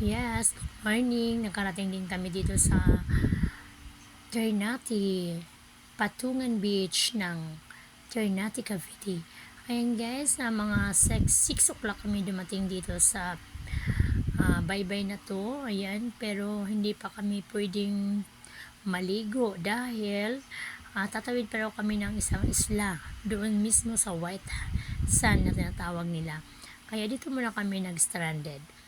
Yes, good morning. Nakarating din kami dito sa Ternate, Patungan Beach ng Ternate, Cavite. Ayan guys, na mga 6, 6 o'clock kami dumating dito sa ah, bye-bye na to. Ayan, pero hindi pa kami pwedeng maligo dahil ah, tatawid raw kami ng isang isla doon mismo sa White Sand na tinatawag nila. Kaya dito muna kami nag-stranded.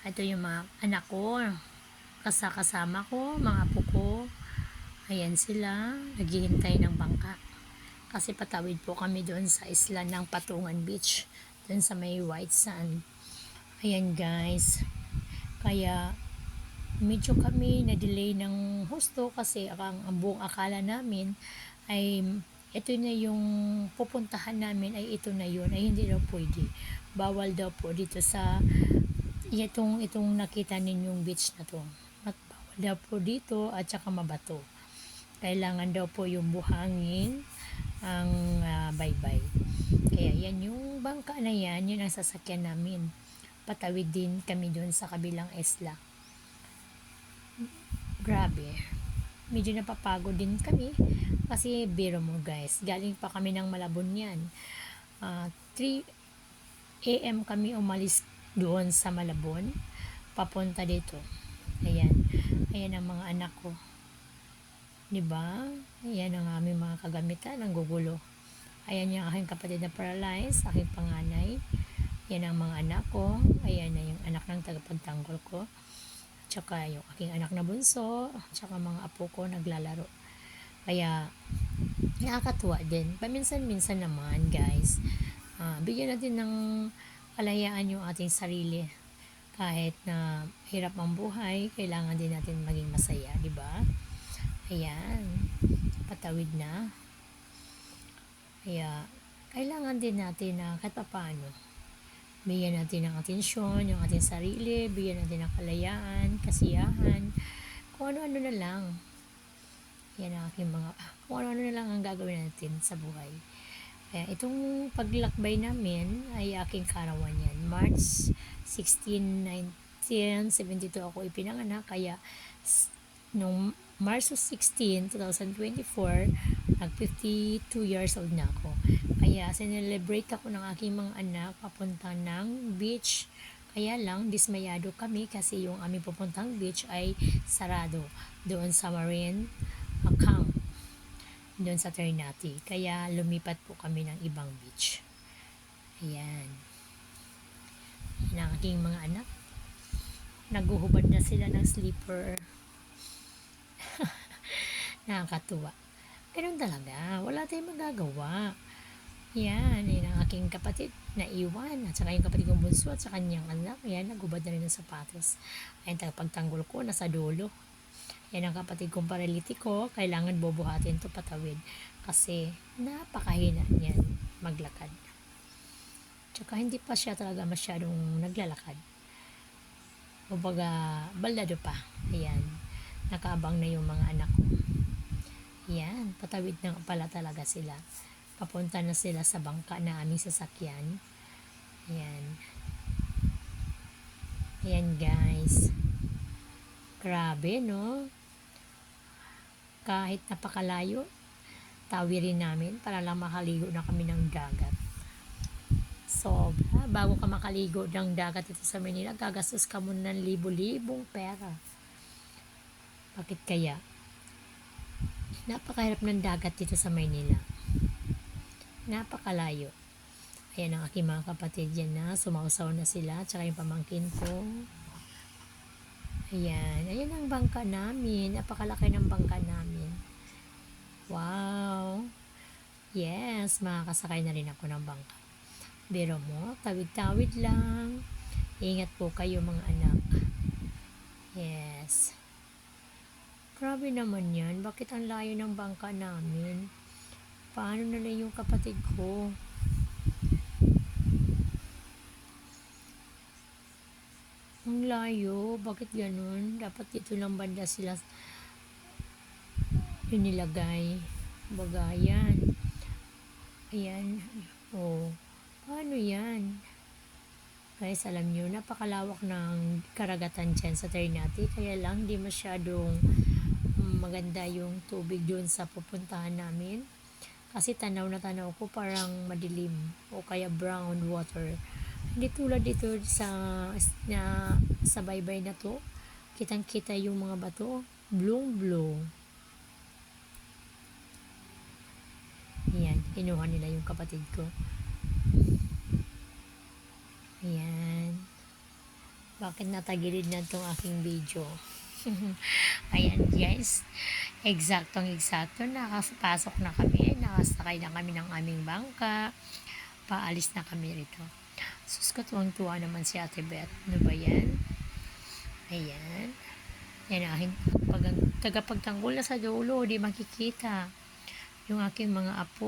Ito yung mga anak ko, kasakasama ko, mga apo ko. Ayan sila, naghihintay ng bangka. Kasi patawid po kami doon sa isla ng Patungan Beach, doon sa may white sand. Ayan guys, kaya medyo kami na-delay ng husto kasi ang, ang buong akala namin ay ito na yung pupuntahan namin ay ito na yun ay hindi daw pwede bawal daw po dito sa itong itong nakita ninyong beach na to at bawal daw po dito at saka mabato. Kailangan daw po yung buhangin ang ah, baybay. Kaya yan yung bangka na yan yun ang sasakyan namin. Patawid din kami doon sa kabilang isla. Grabe. Medyo napapagod din kami kasi biro mo guys. Galing pa kami ng Malabon yan. Ah, 3 AM kami umalis doon sa Malabon papunta dito. Ayan. Ayan ang mga anak ko. 'di ba? Ayan ang aming mga kagamitan ang gugulo. Ayan yung aking kapatid na paralyzed aking panganay. Yan ang mga anak ko. Ayan na yung anak ng tagapagtanggol ko. Tsaka yung aking anak na bunso. Tsaka mga apo ko naglalaro. Kaya nakakatuwa din. Paminsan-minsan naman guys ah, bigyan natin ng kalayaan yung ating sarili. Kahit na hirap ang buhay kailangan din natin maging masaya di ba? Ayan. Patawid na. Kaya kailangan din natin na kahit paano bigyan natin ng atensyon yung ating sarili bigyan natin ng kalayaan kasiyahan kung ano-ano na lang. Yan ang aking mga kung ano-ano na lang ang gagawin natin sa buhay kaya itong paglakbay namin ay aking karawan yan. March 16, 1972 ako ipinanganak. Kaya nung March 16, 2024, nag 52 years old na ako. Kaya sinelebrate ako ng aking mga anak papunta ng beach. Kaya lang, dismayado kami kasi yung aming pupuntang beach ay sarado doon sa Marine Camp doon sa Ternate. Kaya lumipat po kami ng ibang beach. Ayan. Yan ang mga anak. Naguhubad na sila ng sleeper. Nakakatuwa. Ganun talaga. Wala tayong magagawa. Yan, yan ang aking kapatid na iwan. At saka yung kapatid kong bunso at sa kanyang anak. Yan, nagubad na rin ng sapatos. Ayun, tagapagtanggol ko, nasa dulo. Yan ang kapatid kong paralitiko. Kailangan bubuhatin to patawid. Kasi napakahina niyan maglakad. Tsaka hindi pa siya talaga masyadong naglalakad. Kumbaga, baldado pa. Ayan. Nakaabang na yung mga anak ko. Ayan. Patawid na pala talaga sila. Papunta na sila sa bangka na aming sasakyan. Ayan. Ayan guys. Grabe, no? Kahit napakalayo, tawirin namin para lang makaligo na kami ng dagat. So, bago ka makaligo ng dagat dito sa Manila, gagastos ka muna ng libo-libong pera. Bakit kaya? Napakahirap ng dagat dito sa Maynila. Napakalayo. Ayan ang aking mga kapatid yan na, sumausaw na sila, tsaka yung pamangkin ko. Ayan, ayan ang bangka namin. Napakalaki ng bangka namin. Wow! Yes, makakasakay na rin ako ng bangka. Pero mo, tawid-tawid lang. Ingat po kayo mga anak. Yes. Grabe naman yan. Bakit ang layo ng bangka namin? Paano na lang yung kapatid ko? Ang layo. Bakit ganun? Dapat dito lang banda sila yung nilagay. Baga, yan. Ayan. Oh. Paano yan? Guys, alam nyo, napakalawak ng karagatan dyan sa Ternate. Kaya lang, di masyadong maganda yung tubig doon sa pupuntahan namin. Kasi tanaw na tanaw ko parang madilim o kaya brown water. Hindi tulad dito sa na, sa baybay na to. Kitang kita yung mga bato. Blue blue. Yan, kinuha nila yung kapatid ko. Ayan. Bakit natagilid na itong aking video? Ayan guys. Eksaktong eksakto. Nakapasok na kami. Nakasakay na kami ng aming bangka. Paalis na kami rito. Sus ko tuwang-tuwa naman si Ate Beth. Ano ba yan? Ayan. Yan aking pag, tagapagtanggol na sa dulo. Di makikita yung aking mga apo.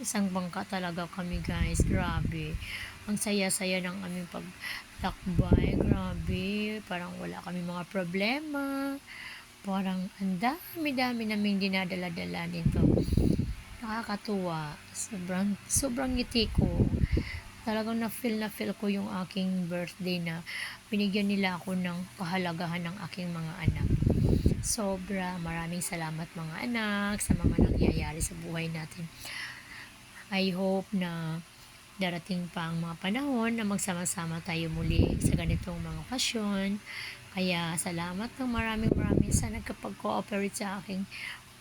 Isang bangka talaga kami guys. Grabe. Ang saya-saya ng aming pagtakbay. Grabe. Parang wala kami mga problema. Parang ang dami-dami naming dinadala-dala nito. Nakakatuwa. Sobrang, sobrang ngiti ko. Talagang na-feel na feel ko yung aking birthday na binigyan nila ako ng kahalagahan ng aking mga anak. Sobra. Maraming salamat mga anak sa mga nangyayari sa buhay natin. I hope na darating pa ang mga panahon na magsama-sama tayo muli sa ganitong mga okasyon. Kaya salamat ng maraming maraming sa nagkapag-cooperate sa aking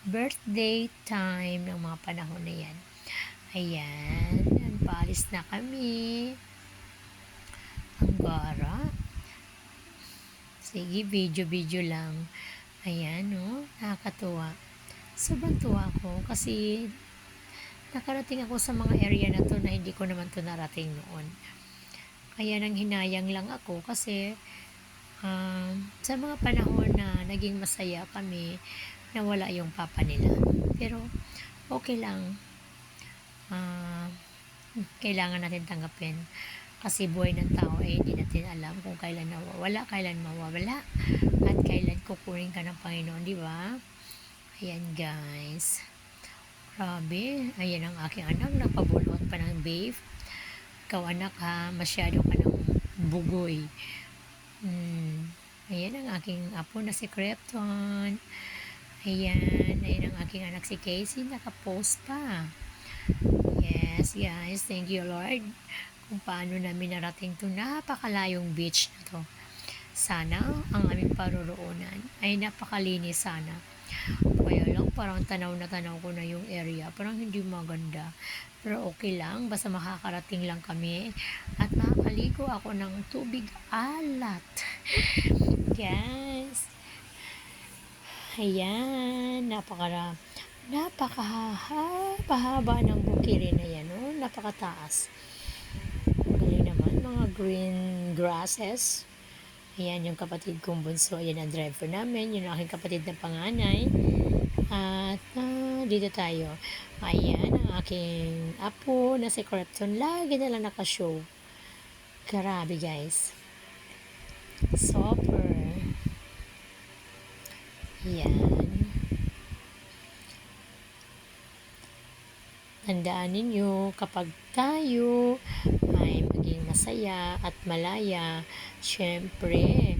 birthday time ng mga panahon na yan. Ayan, yan, paalis na kami. Ang gara. Sige, video-video lang. Ayan, no? Nakakatuwa. Sobrang tuwa ko kasi nakarating ako sa mga area na to na hindi ko naman to narating noon. Kaya nang hinayang lang ako kasi um, sa mga panahon na naging masaya kami, nawala yung papa nila. Pero okay lang. Ah, kailangan natin tanggapin. Kasi buhay ng tao ay hindi natin alam kung kailan nawawala, kailan mawawala, at kailan kukunin ka ng Panginoon, di ba? Ayan guys. Grabe. Ayan ang aking anak. Napabulot pa ng babe. Ikaw anak ha. Masyado ka ng bugoy. Hmm. Ayan ang aking apo na si Krypton. Ayan. Ayan ang aking anak si Casey. Nakapost pa. Yes, guys. Thank you, Lord. Kung paano namin narating to napakalayong beach na to. Sana ang aming paruroonan ay napakalinis sana. Kaya lang, parang tanaw na tanaw ko na yung area. Parang hindi maganda. Pero okay lang, basta makakarating lang kami. At makakaligo ako ng tubig alat. Guys. Ayan, napaka napakahaba ng bukiri na yan, oh. napakataas. Naman, mga green grasses. Ayan yung kapatid kong bunso. Ayan ang driver namin. Yun ang aking kapatid na panganay. At ah, dito tayo. Ayan ang aking apo na si Krypton. Lagi na lang nakashow. Grabe guys. Super. Ayan. Tandaan ninyo, kapag tayo ay maging masaya at malaya, syempre,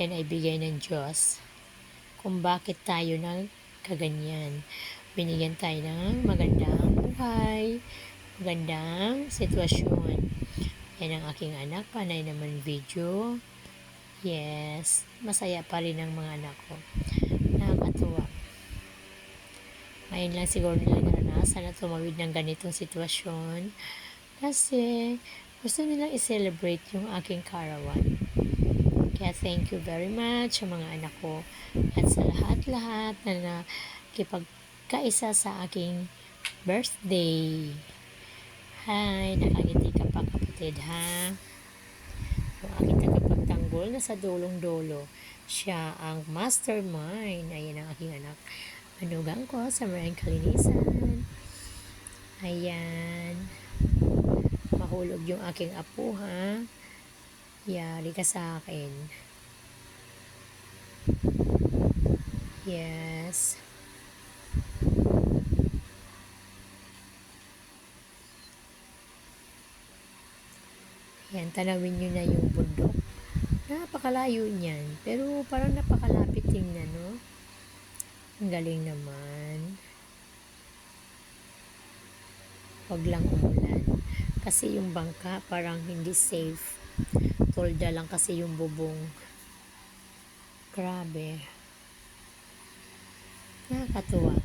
yan ay bigay ng Diyos. Kung bakit tayo nang kaganyan. Binigyan tayo ng magandang buhay, magandang sitwasyon. Yan ang aking anak, panay naman video. Yes, masaya pa rin ang mga anak ko. Nakakatuwa. Ngayon lang siguro nila naranasan na tumawid ng ganitong sitwasyon. Kasi gusto nilang i-celebrate yung aking caravan. Kaya thank you very much sa mga anak ko at sa lahat-lahat na nakipagkaisa sa aking birthday. Hi, nakangiti ka pa kapatid ha. Yung aking tagapagtanggol na sa dolong-dolo. Siya ang mastermind. Ayan ang aking anak. Manugang ko sa maraming kalinisan. Ayan. Mahulog yung aking apo ha. Yari ka sa akin. Yes. Yan, tanawin nyo na yung bundok. Napakalayo niyan. Pero parang napakalapit tingnan, no? Ang galing naman. Huwag lang umulan. Kasi yung bangka parang hindi safe. Tolda lang kasi yung bubong. Grabe. Nakakatuwa.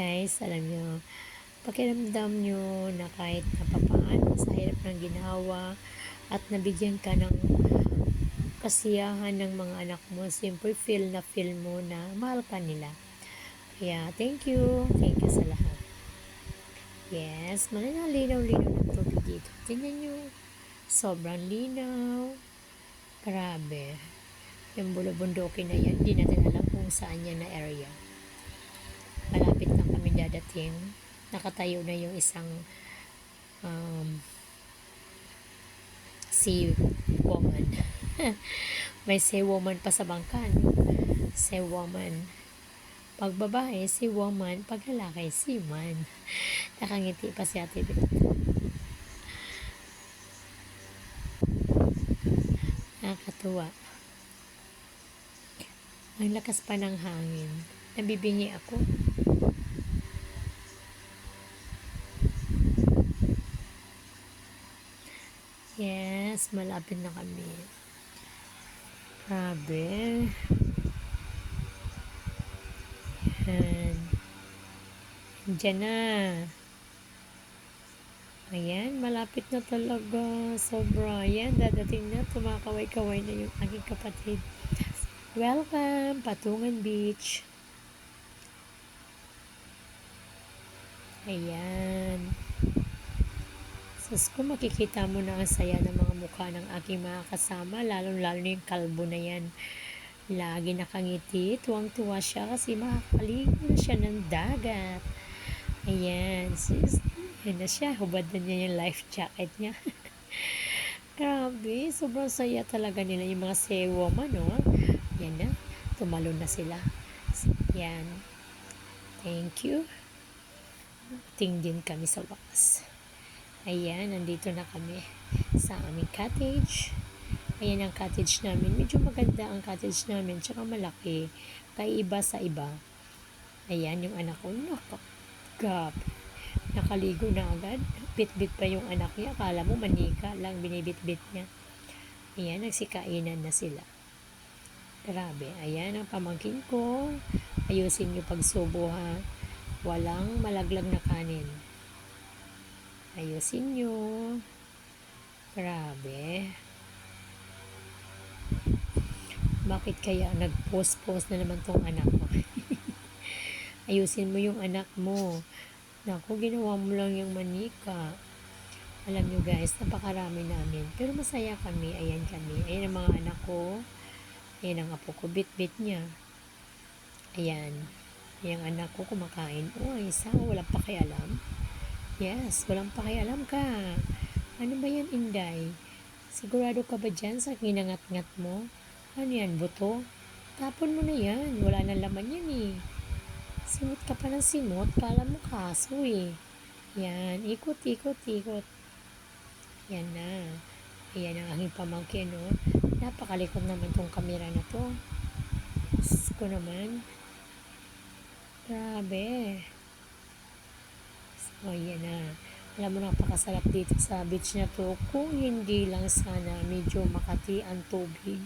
Guys, alam nyo, pakiramdam nyo na kahit napapaano sa hirap ng ginawa at nabigyan ka ng kasiyahan ng mga anak mo, siyempre feel na feel mo na mahal ka nila. Kaya, thank you. Thank you sa lahat. Yes, malinalinaw-linaw ng tubig dito. Tingnan nyo, sobrang linaw. Grabe. Yung bulubundokin na yan, di natin alam kung saan yan na area. Malapit lang kami dadating. Nakatayo na yung isang um, sea. May sea woman pa sa bangka. No? Sea woman. Pag babae, si woman. Pag lalaki, si man. Nakangiti pa si ate Beth. Nakakatuwa. Ang lakas pa ng hangin. Nabibingi ako. Yes, malapit na kami. Grabe. Yan. Diyan na. Ayan, malapit na talaga. Sobra. Ayan, dadating na. Tumakaway-kaway na yung aking kapatid. Welcome, Patungan Beach. Ayan. Sus, kung makikita mo na ang saya ng mga mukha ng aking mga kasama, lalong-lalo na yung kalbo na yan. Lagi nakangiti, tuwang-tuwa siya kasi makakaligo siya ng dagat. Ayan, sis, yan na siya, hubad na niya yung life jacket niya. Grabe, sobrang saya talaga nila yung mga sea woman, no? Yan na, tumalon na sila. Yan. Thank you. Ting din kami sa wakas. Ayan, nandito na kami sa aming cottage. Ayan ang cottage namin. Medyo maganda ang cottage namin, tsaka malaki. Kay iba sa iba. Ayan, yung anak ko, nakagap. Nakaligo na agad. Bit-bit pa yung anak niya. Akala mo manika lang, binibit-bit niya. Ayan, nagsikainan na sila. Grabe. Ayan ang pamangkin ko. Ayusin niyo pagsubo ha. Walang malaglag na kanin. Ayusin nyo. Grabe. Bakit kaya nag-post-post na naman tong anak mo? Ayusin mo yung anak mo. Naku, ginawa mo lang yung manika. Alam nyo guys, napakarami namin. Pero masaya kami. Ayan kami. Ayan ang mga anak ko. Ayan ang apo ko. Bit-bit niya. Ayan. Yung anak ko kumakain. Oh, isa. Walang pakialam. Yes, walang pakialam ka. Ano ba yan, Inday? Sigurado ka ba dyan sa ginangat-ngat mo? Ano yan, buto? Tapon mo na yan. Wala na laman yan eh. Simot ka pa ng simot. Kala mo kaso eh. Yan. Ikot, ikot, ikot. Yan na. Ayan ang aking pamangkin, no? Napakalikot naman tong kamera na to. Diyos ko naman. Grabe. So, yan na. Alam mo, napakasarap dito sa beach na to. Kung hindi lang sana medyo makati ang tubig.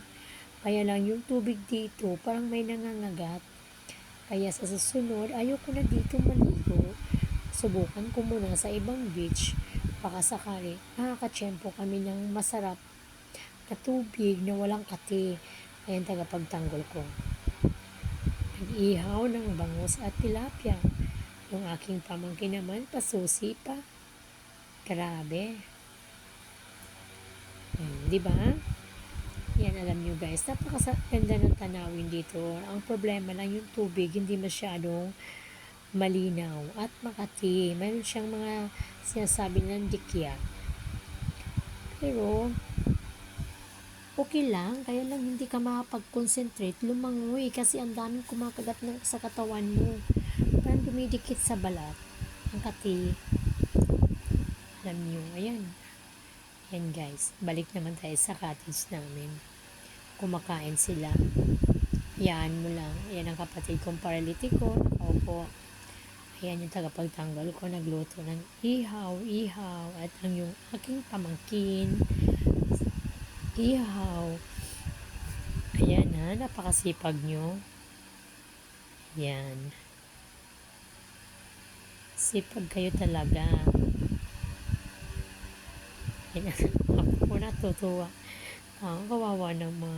Kaya lang yung tubig dito, parang may nangangagat. Kaya sa susunod, ayoko na dito maligo. Subukan ko muna sa ibang beach. Baka sakali, nakakatsyempo kami ng masarap na tubig na walang kati. Ayan tagapagtanggol ko. Nag-ihaw ng bangus at tilapia. Yung aking pamangkin naman, pasusi pa. Grabe. Hmm, di ba? Yan, alam nyo guys, napakaganda ng tanawin dito. Ang problema lang yung tubig, hindi masyadong malinaw at makati. Mayroon siyang mga sinasabi ng dikya. Pero, okay lang. Kaya lang hindi ka makapag-concentrate, lumangoy kasi ang daming kumakagat ng, sa katawan mo. Parang dumidikit sa balat. Ang kati. Alam niyo, ayan. Ayan guys, balik naman tayo sa cottage namin. Kumakain sila. Yan mo lang. Ayan ang kapatid kong paralitiko. Nakaupo. Ayan yung tagapagtanggol ko. Nagluto ng ihaw, ihaw. At ang yung aking pamangkin. Ihaw. Ayan ha, napakasipag nyo. Yan. Sipag kayo talaga. เองอะกูน่าตัวตัวถอมก็ว่าวอนออกมา